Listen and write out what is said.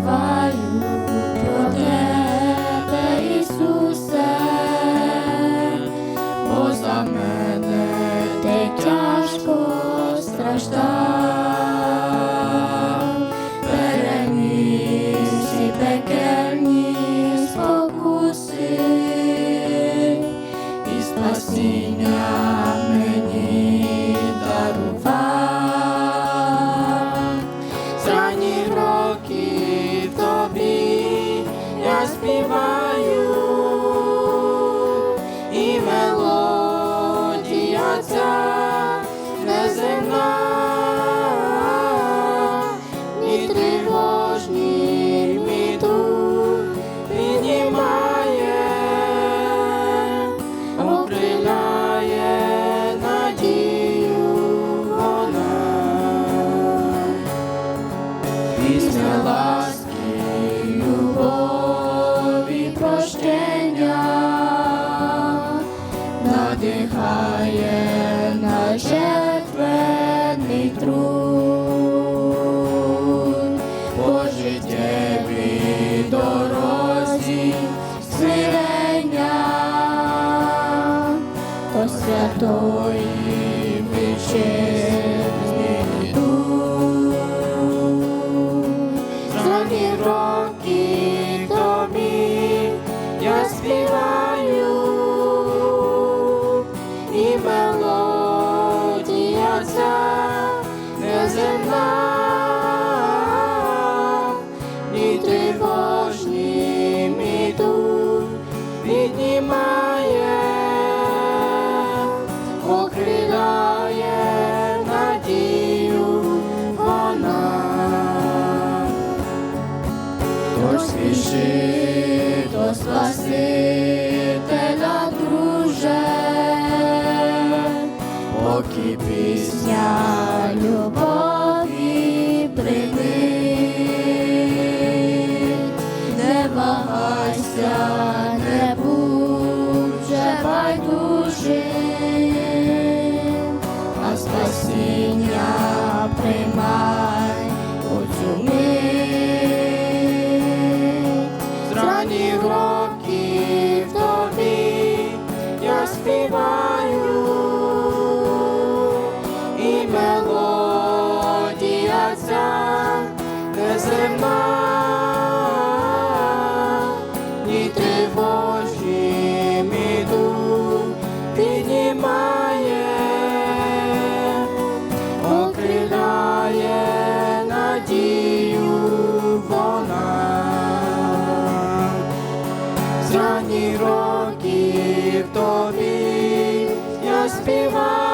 співаю про тебе, Ісусе. Я співаю, надихає на жертвенний труд по життєвій дорозі смирення до святої вітчизни дух. Мелодія ця неземна, ні тривожні мій дух піднімає, окриляє надію вона. Тож до Спасителя, мелодія ця неземна, ні тривожі мій дух піднімає, окриляє надію вона. Зрані років тобі я співаю.